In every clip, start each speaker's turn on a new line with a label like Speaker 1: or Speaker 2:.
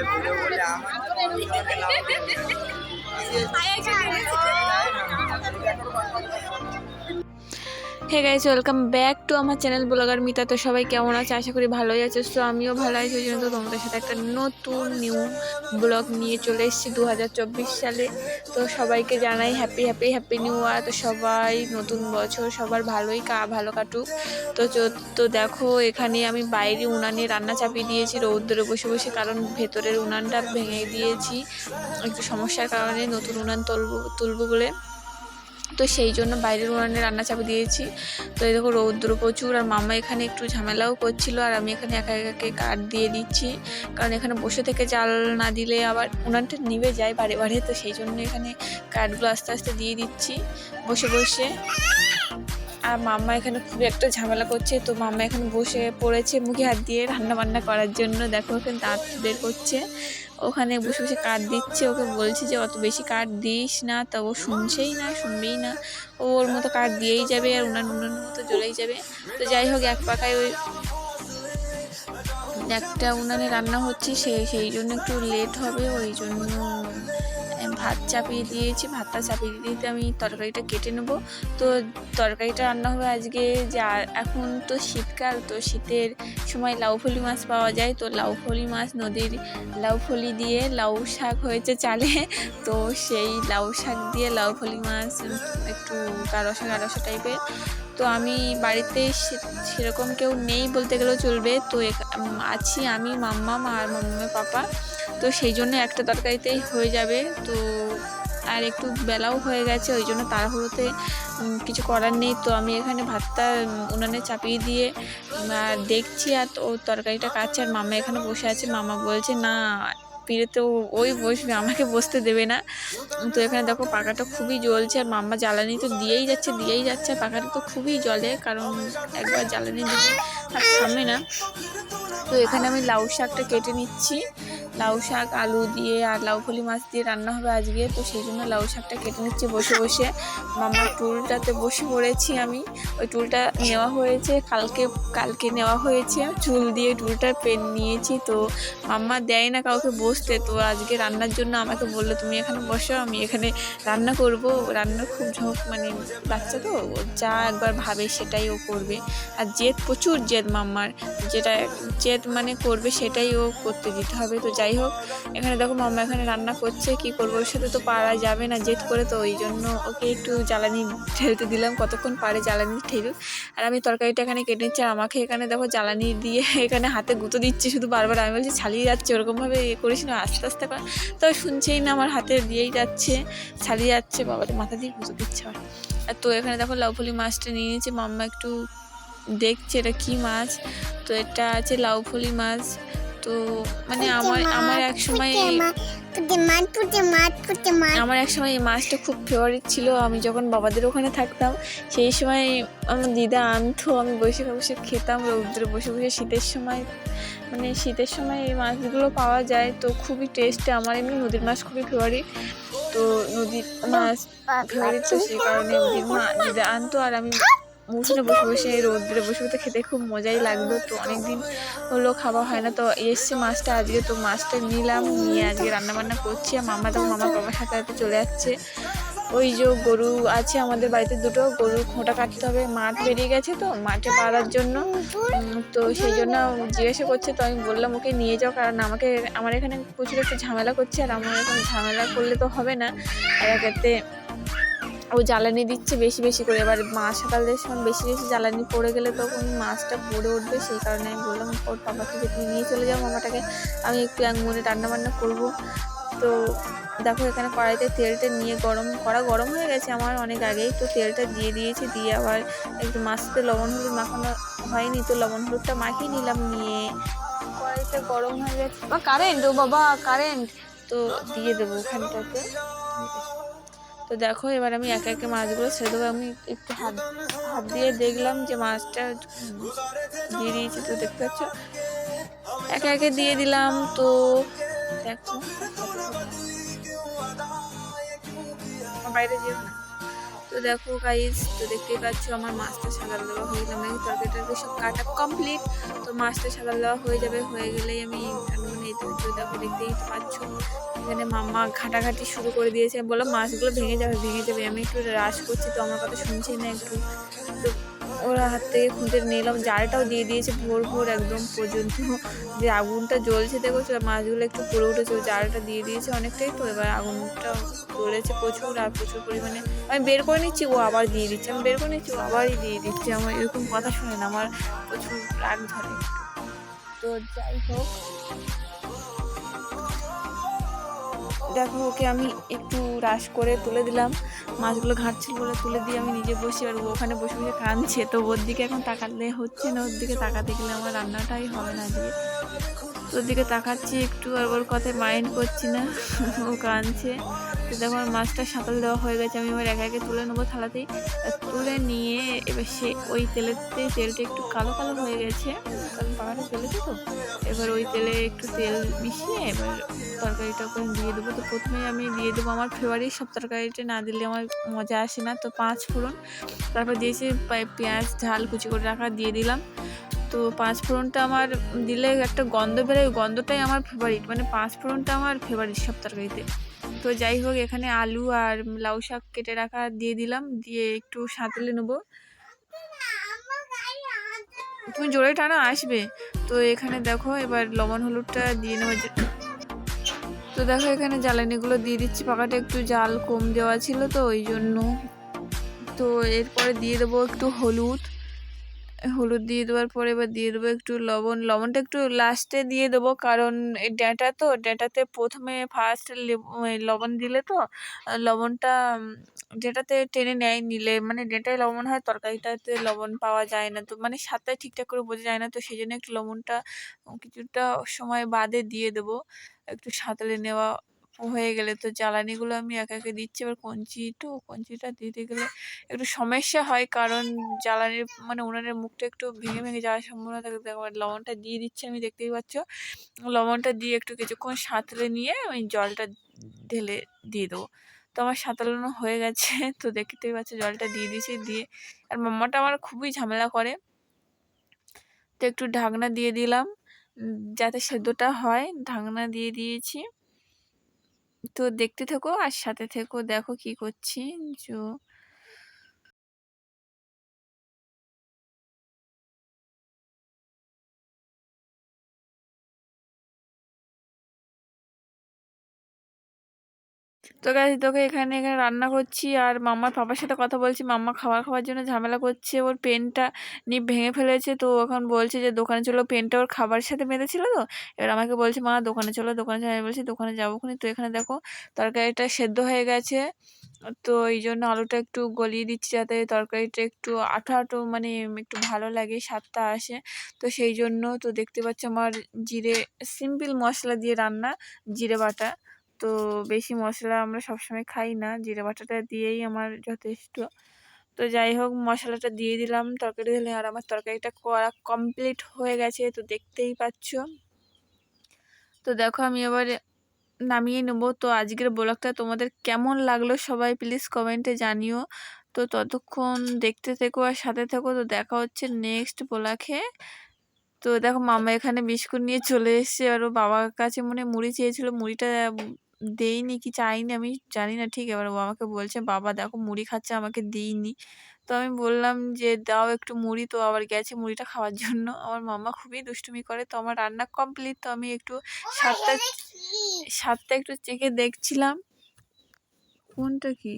Speaker 1: I actually hey guys welcome back to আমার channel blogger Mita. তো সবাই কেমন আছে? আশা করি ভালোই আছে। তো আমিও ভালো আছি। ওই জন্য তো তোমাদের সাথে একটা নতুন নিউ ব্লগ নিয়ে চলে এসেছি দু হাজার চব্বিশ সালে। তো সবাইকে জানাই happy happy happy new year তো সবাই নতুন বছর, সবার ভালোই কা ভালো কাটুক। তো তো দেখো, এখানে আমি বাইরে উনানে রান্না চাপিয়ে দিয়েছি রৌদ্রে বসে বসে, কারণ ভেতরের উনানটা ভেঙে দিয়েছি। একটু সমস্যার কারণে নতুন উনান তুলব তুলবো বলে। তো সেই জন্য বাইরের উনানে রান্না চাপে দিয়েছি। তো এই দেখো রৌদ্র প্রচুর আর মামা এখানে একটু ঝামেলাও করছিল আর আমি এখানে একা একাকে কাঠ দিয়ে দিচ্ছি। কারণ এখানে বসে থেকে জাল না দিলে আবার উনানটা নিভে যায় বারে বারে, তো সেই জন্য এখানে কাঠগুলো আস্তে আস্তে দিয়ে দিচ্ছি বসে বসে। আর মাম্মা এখানে খুব একটা ঝামেলা করছে। তো মাম্মা এখানে বসে পড়েছে মুখে হাত দিয়ে রান্না বান্না করার জন্য। দেখো এখানে দাঁত বের করছে। ওখানে বসে বসে কাঠ দিচ্ছে। ওকে বলছি যে, অত বেশি কাঠ দিস না। তা ও শুনছেই না, শুনবেই না। ও ওর মতো কাঠ দিয়েই যাবে আর উনান উনান মতো জ্বলেই যাবে। তো যাই হোক, এক পাকায় ওই একটা উনানে রান্না হচ্ছে। সে, সেই জন্য একটু লেট হবে। ওই জন্য ভাত চাপিয়ে দিয়েছি, ভাতটা চাপিয়ে দিতে আমি তরকারিটা কেটে নেব। তো তরকারিটা রান্না হবে আজকে যে এখন তো শীতকাল, তো শীতের সময় লাউফলি মাছ পাওয়া যায়। তো লাউফলি মাছ নদীর লাউফলি দিয়ে লাউ শাক হয়েছে চালে। তো সেই লাউ শাক দিয়ে লাউফলি মাছ একটু গারসা গারসা টাইপের। তো আমি বাড়িতে সেরকম কেউ নেই বলতে গেলেও চলবে। তো আছি আমি মাম্মাম আর মাম্মামের পাপা। তো সেই জন্য একটা তরকারিতেই হয়ে যাবে। তো আর একটু বেলাও হয়ে গেছে, ওই জন্য তাড়াহুড়োতে কিছু করার নেই। তো আমি এখানে ভাতটা উনানে চাপিয়ে দিয়ে দেখছি আর ও তরকারিটা কাটছে আর মামা এখানে বসে আছে। মামা বলছে, না, পিড়েতে ও- ওই বসবে, আমাকে বসতে দেবে না। তো এখানে দেখো পাখাটা খুবই জ্বলছে আর মাম্মা জ্বালানি তো দিয়েই যাচ্ছে দিয়েই যাচ্ছে। পাখাটা তো খুবই জ্বলে, কারণ একবার জ্বালানি দিলে আর থামে না। তো এখানে আমি লাউ শাকটা কেটে নিচ্ছি। লাউ শাক, আলু দিয়ে আর লাউ ফলি মাছ দিয়ে রান্না হবে আজকে। তো সেই জন্য লাউ শাকটা কেটে নিচ্ছে বসে বসে। মামার টুলটাতে বসে পড়েছি আমি। ওই টুলটা নেওয়া হয়েছে, কালকে কালকে নেওয়া হয়েছে। চুল দিয়ে টুলটার পেন নিয়েছি তো মাম্মা দেয় না কাউকে বসতে। তো আজকে রান্নার জন্য আমাকে বলল, তুমি এখানে বসো, আমি এখানে রান্না করব। রান্নার খুব ঝোঁক মানে বাচ্চা তো যা একবার ভাবে সেটাই ও করবে। আর জেদ, প্রচুর জেদ মাম্মার যেটা জেদ মানে করবে সেটাই ও করতে দিতে হবে। তো যাই হোক, এখানে দেখো মাম্মা এখানে রান্না করছে, কি করব? ওর সাথে তো পারা যাবে না জেদ করে, তো ওই জন্য ওকে একটু জ্বালানি ঢেলতে দিলাম, কতক্ষণ পারে জ্বালানি ঠেলুক আর আমি তরকারিটা এখানে কেটে নিচ্ছি, আর আমাকে এখানে দেখো জ্বালানি দিয়ে এখানে হাতে গুঁতো দিচ্ছে, শুধু বারবার আমি বলছি ছালিয়ে যাচ্ছে, ওরকমভাবে এ করিস না, আস্তে আস্তে করে। তো শুনছেই না, আমার হাতে দিয়েই যাচ্ছে, ছালিয়ে যাচ্ছে বাবারে মাথা দিয়ে গুঁতো দিচ্ছে আমার আর তো এখানে দেখো লাউফুলি মাছটা নিয়ে নিয়েছি, মাম্মা একটু দেখছে এটা কি মাছ। তো এটা আছে লাউফুলি মাছ তো মানে আমার আমার এক সময় আমার এক সময় এই মাছটা খুব ফেভারিট ছিল। আমি যখন বাবাদের ওখানে থাকতাম সেই সময় আমার দিদা আনতো আমি বসে বসে খেতাম রৌদ্রে বসে বসে শীতের সময়। মানে শীতের সময় এই মাছগুলো পাওয়া যায় তো খুবই টেস্টে আমার এমনি নদীর মাছ খুবই ফেভারিট তো নদীর মাছ ফেভারিট তো সেই কারণে নদীর মাছ দিদা আনতো আর আমি উঠোনে বসে বসে রৌদ্রে বসে বসে খেতে খুব মজাই লাগতো তো অনেকদিন হলো খাওয়া হয় না, তো এসছে মাছটা আজকে, তো মাছটা নিলাম, নিয়ে আজকে রান্না বান্না করছি। আর মামা তো মামা বাবার সাথে সাথে চলে যাচ্ছে। ওই যে গরু আছে আমাদের বাড়িতে দুটো, গরুর খোঁটা কাটতে হবে। মাঠ বেরিয়ে গেছে তো, মাঠে পাড়ার জন্য। তো সেই জন্য জিজ্ঞাসা করছে, তো আমি বললাম, ওকে নিয়ে যাও। কারণ আমাকে, আমার এখানে প্রচুর একটা ঝামেলা করছে, আর আমার এখন ঝামেলা করলে তো হবে না। আর একেতে ও জ্বালানি দিচ্ছে বেশি বেশি করে। এবার মাছ সকালের সময় বেশি বেশি জ্বালানি পড়ে গেলে তখন মাছটা পড়ে উঠবে। সেই কারণে আমি বললাম, ওর বাবাকে যে নিয়ে চলে যাও মামাটাকে, আমি একটু মনে রান্না বান্না করব। তো দেখো এখানে কড়াইতে তেলটা নিয়ে গরম, কড়া গরম হয়ে গেছে আমার অনেক আগেই। তো তেলটা দিয়ে দিয়েছি, দিয়ে আবার একটু মাছতে লবণ হলুদ মাখানো হয়নি তো লবণ হলুদটা মাখিয়ে নিলাম নিয়ে। কড়াইটা গরম হয়ে গেছে। বা কারেন্ট ও বাবা কারেন্ট তো দিয়ে দেবো ওখানটাতে। তো দেখো, এবার আমি একে একে মাছগুলো ছেড়ে দেবো। আমি একটু হাত হাত দিয়ে দেখলাম যে মাছটা দিয়ে দিয়েছি, তো দেখতে পাচ্ছ? একে একে দিয়ে দিলাম, তো দেখো। বাইরে যেও না। তো দেখো গাইজ তো দেখতে পাচ্ছ আমার মাছটা সাদা দেওয়া হয়ে গেল। মানে তরকারিটা সব কাটা কমপ্লিট তো মাছটা সাদা দেওয়া হয়ে যাবে, হয়ে গেলেই আমি মানে তো দেখো, দেখতেই পাচ্ছ, এখানে মাম্মা ঘাটাঘাটি শুরু করে দিয়েছে। বলো মাছগুলো ভেঙে যাবে ভেঙে যাবে। আমি একটু রাশ করছি, তো আমার কথা শুনছি না একটু। তো ওরা হাত থেকে খুঁজে নিলাম জালটাও দিয়ে দিয়েছে ভোর ভোর একদম পর্যন্ত। যে আগুনটা জ্বলছে, দেখো মাছগুলো একটু পড়ে উঠেছে জালটা দিয়ে দিয়েছে অনেকটাই। তো এবার আগুনটা জ্বলেছে প্রচুর, আর প্রচুর পরিমাণে। আমি বের করে নিচ্ছি, ও আবার দিয়ে দিচ্ছে। আমি বের করে নিচ্ছি, ও আবারই দিয়ে দিচ্ছে। আমার এরকম কথা শুনে না, আমার প্রচুর রাগ ধরে তো যাই হোক দেখো, ওকে আমি একটু রাস করে তুলে দিলাম। মাছগুলো ঘাঁটছিল বলে তুলে দিয়ে আমি নিজে বসি আর ওখানে বসে বসে কাঁদছে। তো ওর দিকে এখন তাকালে হচ্ছে না, ওর দিকে তাকাতে গেলে আমার রান্নাটাই হবে না দিয়ে ওর দিকে তাকাচ্ছি একটু, আর ওর কথায় মাইন্ড করছি না। ও কাঁদছে। তো দেখো আমার মাছটা সাঁতাল দেওয়া হয়ে গেছে, আমি এবার একে একে তুলে নেব থালাতেই। তুলে নিয়ে এবার সে ওই তেলেতে, তেলটা একটু কালো কালো হয়ে গেছে। কারণ পাখাটা চলেছে তো। এবার ওই তেলে একটু তেল মিশিয়ে এবার তরকারিটা করে দিয়ে দেবো। তো প্রথমে আমি দিয়ে দেবো আমার ফেভারিট সব তরকারিটা। না দিলে আমার মজা আসে না। তো পাঁচ ফোড়ন। তারপর দিয়েছি পেঁয়াজ, ঝাল, কুচি করে রাখা দিয়ে দিলাম। তো পাঁচ ফোড়নটা আমার দিলে একটা গন্ধ বেরোয়। গন্ধটাই আমার ফেভারিট মানে পাঁচ ফোড়নটা আমার ফেভারিট সব তরকারিতে। তো যাই হোক, এখানে আলু আর লাউ শাক কেটে রাখা দিয়ে দিলাম, দিয়ে একটু সাঁতলে নেব। তুমি জোরে টানা, আসবে। তো এখানে দেখো, এবার লবণ হলুদটা দিয়ে নেওয়ার তো দেখো, এখানে জ্বালানিগুলো দিয়ে দিচ্ছি। পাকাটা একটু জাল কম দেওয়া ছিল তো, ওই জন্য। তো এরপরে দিয়ে দেবো একটু হলুদ। হলুদ দিয়ে দেওয়ার পরে এবার দিয়ে দেবো একটু লবণ। লবণটা একটু লাস্টে দিয়ে দেবো, কারণ এই ডেঁটা তো, ডেঁটাতে প্রথমে ফার্স্ট লবণ দিলে তো, লবণটা, যেটাতে টেনে নেয় নিলে মানে ডেঁটায় লবণ হয় তরকারিটাতে লবণ পাওয়া যায় না, তো মানে স্বাদটা ঠিকঠাক করে বোঝা যায় না, তো সেই জন্য একটু লবণটা কিছুটা সময় বাদে দিয়ে দেবো, একটু সাঁতলে নেওয়া হয়ে গেলে তো জ্বালানিগুলো আমি একে একে দিচ্ছি। এবার কঞ্চি তো, কঞ্চিটা দিতে গেলে একটু সমস্যা হয়। কারণ জ্বালানির মানে উনানের মুখটা একটু ভেঙে ভেঙে যাওয়ার সম্ভাবনা থাকে। দেখো লবণটা দিয়ে দিচ্ছি, আমি দেখতেই পাচ্ছ। লবণটা দিয়ে একটু কিছুক্ষণ সাঁতলে নিয়ে আমি জলটা ঢেলে দিয়ে দেবো। তো আমার সাঁতালানো হয়ে গেছে। তো দেখতেই পাচ্ছ, জলটা দিয়ে দিয়েছি, দিয়ে। আর মাম্মাটা আমার খুবই ঝামেলা করে। তো একটু ঢাকনা দিয়ে দিলাম। যাতে সেদ্ধটা হয়, ঢাকনা দিয়ে দিয়েছি। তো দেখতে থেকো আর সাথে থেকো দেখো কি করছি। যো তো গাছ তোকে এখানে এখানে রান্না করছি আর মাম্মার পাপার সাথে কথা বলছি। মাম্মা খাবার খাওয়ার জন্য ঝামেলা করছে, ওর পেনটা নিয়ে ভেঙে ফেলেছে। তো এখন বলছে যে দোকানে চলো, পেনটা ওর খাবারের সাথে বেঁধেছিল তো? এবার আমাকে বলছে, মা, দোকানে চলো, দোকানে আমি বলছি, দোকানে যাব খুনি? তো এখানে দেখো, তরকারিটা সেদ্ধ হয়ে গেছে। তো এই জন্য আলুটা একটু গলিয়ে দিচ্ছি যাতে তরকারিটা একটু আঠো আঠো মানে একটু ভালো লাগে, স্বাদটা আসে। তো সেই জন্য তো দেখতে পাচ্ছি আমার জিরে, সিম্পল মশলা দিয়ে রান্না, জিরে বাটা। তো বেশি মশলা আমরা সবসময় খাই না। জিরে বাটাটা দিয়েই আমার যথেষ্ট। তো যাই হোক, মশলাটা দিয়ে দিলাম, তরকারি দিলে আর আমার তরকারিটা করা কমপ্লিট হয়ে গেছে, তো দেখতেই পাচ্ছ। তো দেখো, আমি এবার নামিয়ে নেব। তো আজকের ব্লগটা তোমাদের কেমন লাগল সবাই প্লিজ কমেন্টে জানিও। তো ততক্ষণ দেখতে থেকো আর সাথে থেকো। তো দেখা হচ্ছে নেক্সট ব্লগে। তো দেখো, মামা এখানে বিস্কুট নিয়ে চলে এসছে। আর ও বাবার কাছে মনে মুড়ি চেয়েছিল। মুড়িটা দেইনি কি চাইনি আমি জানি না ঠিক এবার ও আমাকে বলছে বাবা দেখো মুড়ি খাচ্ছে আমাকে দিইনি। তো আমি বললাম যে দাও একটু মুড়ি। তো আবার গেছে মুড়িটা খাওয়ার জন্য। আমার মামা খুবই দুষ্টুমি করে তো আমার রান্না কমপ্লিট তো আমি একটু সাতটা সাতটা একটু চেখে দেখছিলাম। কোনটা কি?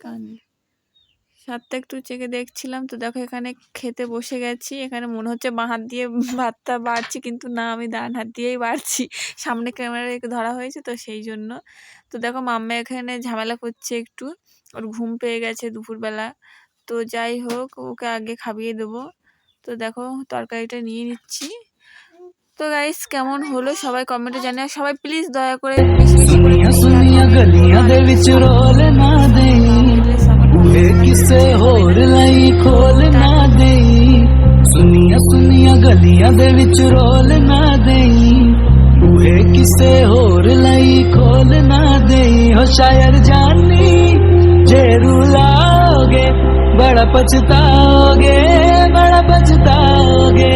Speaker 1: কানে। স্বাদটা একটু চেখে দেখছিলাম তো দেখো এখানে খেতে বসে গেছি। এখানে মনে হচ্ছে বাঁ হাত দিয়ে ভাতটা বাড়ছি কিন্তু না আমি ডান হাত দিয়েই বাড়ছি। সামনে ক্যামেরায় ধরা হয়েছে তো সেই জন্য। তো দেখো মাম্মা এখানে ঝামেলা করছে একটু। ওর ঘুম পেয়ে গেছে দুপুরবেলা। তো যাই হোক ওকে আগে খাইয়ে দেবো। তো দেখো তরকারিটা নিয়ে নিচ্ছি। তো গাইস কেমন হলো? সবাই কমেন্টে জানিয়ে সবাই প্লিজ দয়া করে বেশি বেশি করে
Speaker 2: वे किसे होर लई खोल ना देई? सुनिया सुनिया गलियाँ दे विच रोल ना देई। बूहे किसे होर लई खोल ना देई? हो शायर जानी जे रुलाओगे बड़ा पछताओगे बड़ा पछताओगे।